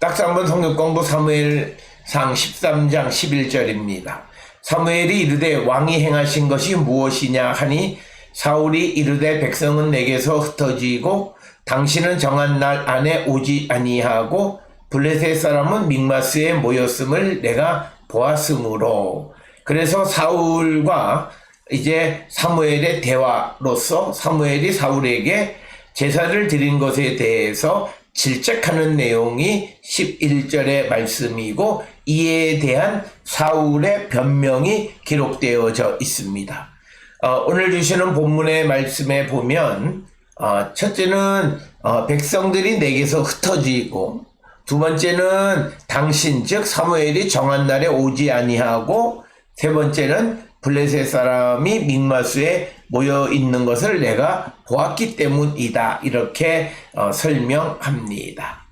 딱스 한번 성경 공부 사무엘상 13장 11절입니다. 사무엘이 이르되 왕이 행하신 것이 무엇이냐 하니 사울이 이르되 백성은 내게서 흩어지고 당신은 정한 날 안에 오지 아니하고 블레셋 사람은 믹마스에 모였음을 내가 보았으므로 그래서 사울과 이제 사무엘의 대화로서 사무엘이 사울에게 제사를 드린 것에 대해서 질책하는 내용이 11절의 말씀이고 이에 대한 사울의 변명이 기록되어져 있습니다. 어, 오늘 주시는 본문의 말씀에 보면 어, 첫째는 어, 백성들이 내게서 흩어지고 두 번째는 당신 즉 사무엘이 정한 날에 오지 아니하고 세 번째는 블레셋 사람이 믹마수에 모여 있는 것을 내가 보았기 때문이다 이렇게 어, 설명합니다.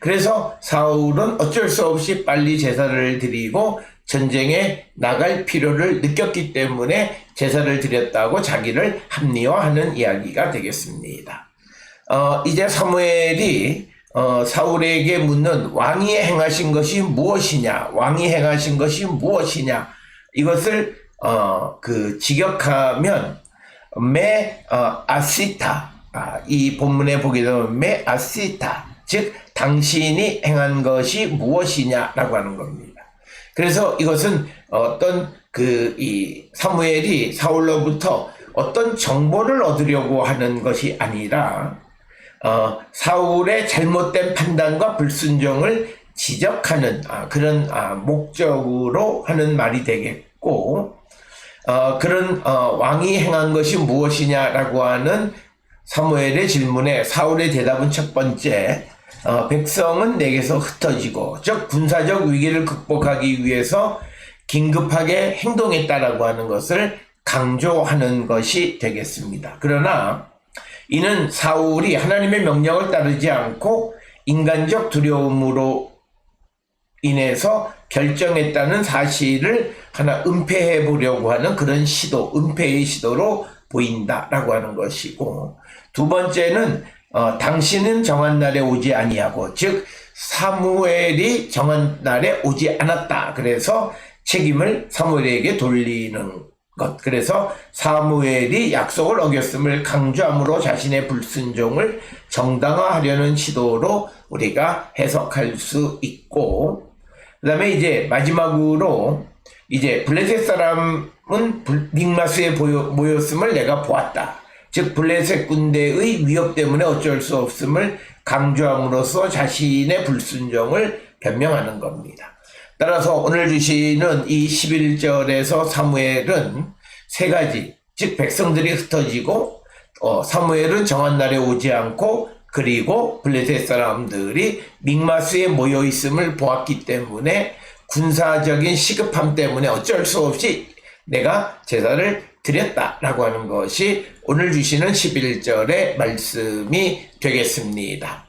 그래서 사울은 어쩔 수 없이 빨리 제사를 드리고 전쟁에 나갈 필요를 느꼈기 때문에 제사를 드렸다고 자기를 합리화하는 이야기가 되겠습니다. 어, 이제 사무엘이 어, 사울에게 묻는 왕이 행하신 것이 무엇이냐, 왕이 행하신 것이 무엇이냐, 이것을 어, 그 직역하면 메 어, 아시타 아, 이 본문에 보게 되면 메 아시타 즉 당신이 행한 것이 무엇이냐라고 하는 겁니다. 그래서 이것은 어떤 그 이 사무엘이 사울로부터 어떤 정보를 얻으려고 하는 것이 아니라 어, 사울의 잘못된 판단과 불순종을 지적하는 아, 그런 아, 목적으로 하는 말이 되겠고 어, 그런 어, 왕이 행한 것이 무엇이냐라고 하는 사무엘의 질문에 사울의 대답은 첫 번째 어, 백성은 내게서 흩어지고 즉 군사적 위기를 극복하기 위해서 긴급하게 행동했다라고 하는 것을 강조하는 것이 되겠습니다. 그러나 이는 사울이 하나님의 명령을 따르지 않고 인간적 두려움으로 인해서 결정했다는 사실을 하나 은폐해 보려고 하는 그런 시도, 은폐의 시도로 보인다라고 하는 것이고 두 번째는 어, 당신은 정한 날에 오지 아니하고 즉 사무엘이 정한 날에 오지 않았다. 그래서 책임을 사무엘에게 돌리는 것. 그래서 사무엘이 약속을 어겼음을 강조함으로 자신의 불순종을 정당화하려는 시도로 우리가 해석할 수 있고, 그 다음에 이제 마지막으로 이제 블레셋 사람은 불- 믹마스에 모였음을 내가 보았다. 즉 블레셋 군대의 위협 때문에 어쩔 수 없음을 강조함으로써 자신의 불순종을 변명하는 겁니다. 따라서 오늘 주시는 이 11절에서 사무엘은 세 가지, 즉 백성들이 흩어지고 어, 사무엘은 정한 날에 오지 않고 그리고 블레셋 사람들이 믹마스에 모여 있음을 보았기 때문에 군사적인 시급함 때문에 어쩔 수 없이 내가 제사를 드렸다라고 하는 것이 오늘 주시는 11절의 말씀이 되겠습니다.